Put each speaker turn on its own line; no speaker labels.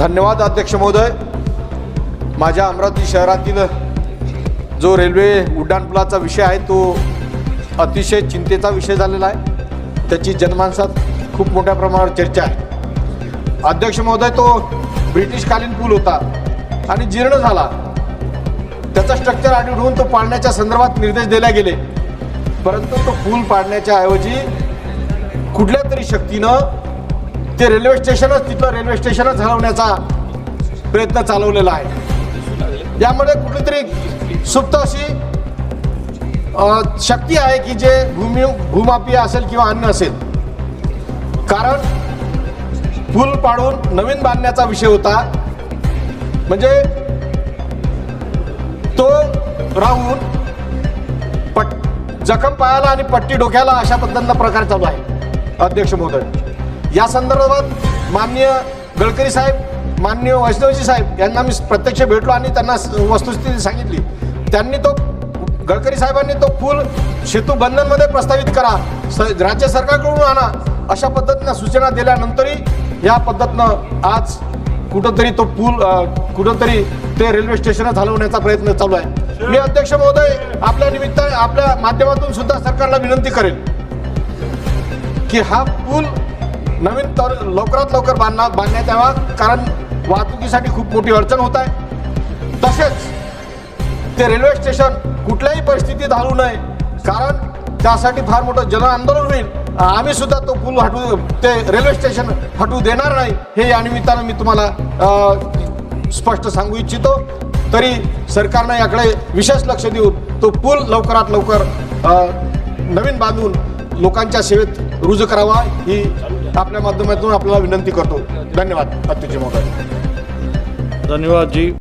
धन्यवाद अध्यक्ष महोदय. माझ्या अमरावती शहरातील जो रेल्वे उड्डाणपुलाचा विषय आहे तो अतिशय चिंतेचा विषय झालेला आहे. त्याची जनमानसात खूप मोठ्या प्रमाणावर चर्चा आहे. अध्यक्ष महोदय तो ब्रिटिशकालीन पूल होता आणि जीर्ण झाला. त्याचा स्ट्रक्चर आढळून तो पाडण्याच्या संदर्भात निर्देश दिले गेले. परंतु तो पूल पाडण्याच्या ऐवजी कुठल्या तरी शक्तीनं ते रेल्वे स्टेशनच तिथलं रेल्वे स्टेशनच हलवण्याचा प्रयत्न चालवलेला आहे. यामध्ये कुठेतरी सुप्त अशी शक्ती आहे की जे भूमी भूमापीय असेल किंवा अन्न असेल. कारण पूल पाडून नवीन बांधण्याचा विषय होता. म्हणजे तो राहून पट जखम पायाला आणि पट्टी डोक्याला अशा पद्धतीनं प्रकार चालू आहे अध्यक्ष महोदय. या संदर्भात माननीय गडकरी साहेब माननीय वैष्णवजी साहेब यांना मी प्रत्यक्ष भेटलो आणि त्यांना वस्तुस्थिती सांगितली. त्यांनी तो गडकरी साहेबांनी तो पूल सेतू बंधनमध्ये प्रस्तावित करा स राज्य सरकारकडून आणा अशा पद्धतीनं सूचना दिल्यानंतरही या पद्धतीनं आज कुठंतरी तो पूल कुठंतरी ते रेल्वे स्टेशनच हलवण्याचा प्रयत्न चालू आहे. मी अध्यक्ष महोदय आपल्या निमित्त आपल्या माध्यमातून सुद्धा सरकारला विनंती करेल की हा पूल नवीन तर लवकरात लवकर बांधणार बांधण्यात यावा कारण वाहतुकीसाठी खूप मोठी अडचण होत आहे. तसेच ते रेल्वे स्टेशन कुठल्याही परिस्थितीत हलू नये कारण त्यासाठी फार मोठं जन आंदोलन होईल. आम्ही सुद्धा तो पूल हटवू ते रेल्वे स्टेशन हटवू देणार नाही हे या निमित्तानं मी तुम्हाला स्पष्ट सांगू इच्छितो. तरी सरकारनं याकडे विशेष लक्ष देऊन तो पूल लवकरात लवकर नवीन बांधून लोकांच्या सेवेत रुजू करावा ही आपल्या माध्यमातून आपल्याला विनंती करतो. धन्यवाद अत्युजी महोदय
धन्यवाद जी.